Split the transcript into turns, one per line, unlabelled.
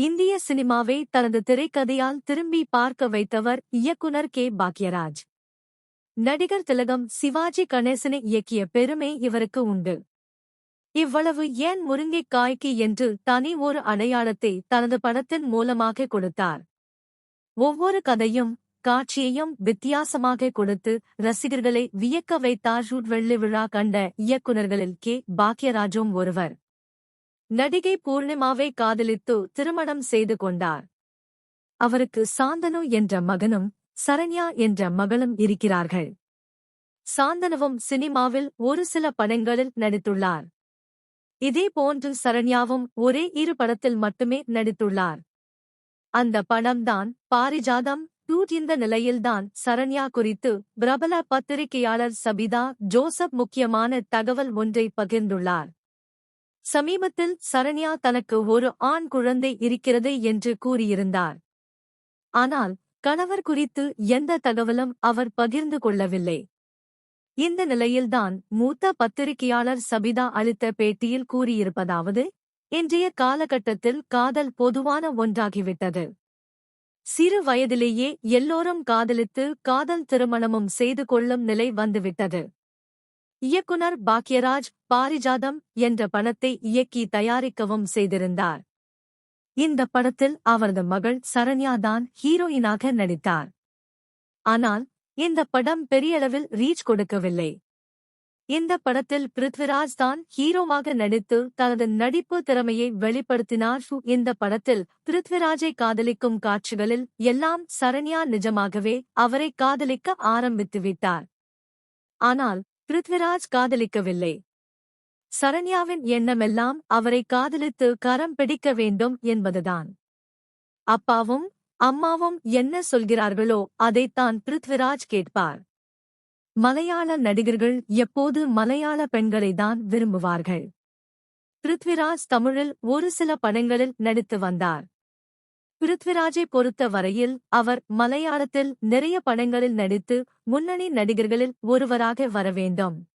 இந்திய சினிமாவை தனது திரைக்கதையால் திரும்பி பார்க்க வைத்தவர் இயக்குனர் கே. பாக்யராஜ். நடிகர் திலகம் சிவாஜி கணேசனை இயக்கிய பெருமை இவருக்கு உண்டு. இவ்வளவு ஏன் முருங்கைக்காய்க்கு என்று தனி ஒரு அடையாளத்தை தனது படத்தின் மூலமாக கொடுத்தார். ஒவ்வொரு கதையும் காட்சியையும் வித்தியாசமாக கொடுத்து ரசிகர்களை வியக்க வைத்தார். ஷூட் வெள்ளி விழா கண்ட இயக்குனர்களில் கே. பாக்யராஜும் ஒருவர். நடிகை பூர்ணிமாவை காதலித்து திருமணம் செய்து கொண்டார். அவருக்கு சாந்தனு என்ற மகனும் சரண்யா என்ற மகளும் இருக்கிறார்கள். சாந்தனுவும் சினிமாவில் ஒரு சில படங்களில் நடித்துள்ளார். இதே போன்று சரண்யாவும் ஒரே இரு படத்தில் மட்டுமே நடித்துள்ளார். அந்த படம்தான் பாரிஜாதம் டூட் இந்த நிலையில்தான் சரண்யா குறித்து பிரபல பத்திரிகையாளர் சபிதா ஜோசப் முக்கியமான தகவல் ஒன்றை பகிர்ந்துள்ளார். சமீபத்தில் சரண்யா தனக்கு ஒரு ஆண் குழந்தை இருக்கிறது என்று கூறியிருந்தார். ஆனால் கணவர் குறித்து எந்த தகவலும் அவர் பகிர்ந்து கொள்ளவில்லை. இந்த நிலையில்தான் மூத்த பத்திரிகையாளர் சபிதா அளித்த பேட்டியில் கூறியிருப்பதாவது இன்றைய காலகட்டத்தில் காதல் பொதுவான ஒன்றாகிவிட்டது. சிறு வயதிலேயே எல்லோரும் காதலித்து காதல் திருமணமும் செய்து கொள்ளும் நிலை வந்துவிட்டது. இயக்குனர் பாக்யராஜ் பாரிஜாதம் என்ற படத்தை இயக்கி தயாரிக்கவும் செய்திருந்தார். இந்த படத்தில் அவரது மகள் சரண்யாதான் ஹீரோயினாக நடித்தார். ஆனால் இந்த படம் பெரியளவில் ரீச் கொடுக்கவில்லை. இந்த படத்தில் பிருத்விராஜ் தான் ஹீரோவாக நடித்து தனது நடிப்பு திறமையை வெளிப்படுத்தினார். இந்த படத்தில் பிருத்விராஜை காதலிக்கும் காட்சிகளில் எல்லாம் சரண்யா நிஜமாகவே அவரை காதலிக்க ஆரம்பித்துவிட்டார். ஆனால் பிருத்விராஜ் காதலிக்கவில்லை. சரண்யாவின் எண்ணமெல்லாம் அவரை காதலித்து கரம் பிடிக்க வேண்டும் என்பதுதான். அப்பாவும் அம்மாவும் என்ன சொல்கிறார்களோ அதைத்தான் பிருத்விராஜ் கேட்பார். மலையாள நடிகர்கள் எப்போது மலையாள பெண்களைதான் விரும்புவார்கள்? பிருத்விராஜ் தமிழில் ஒரு சில படங்களில் நடித்து வந்தார். பிருத்விராஜை பொறுத்த வரையில் அவர் மலையாளத்தில் நிறைய படங்களில் நடித்து முன்னணி நடிகர்களில் ஒருவராக வர வேண்டும்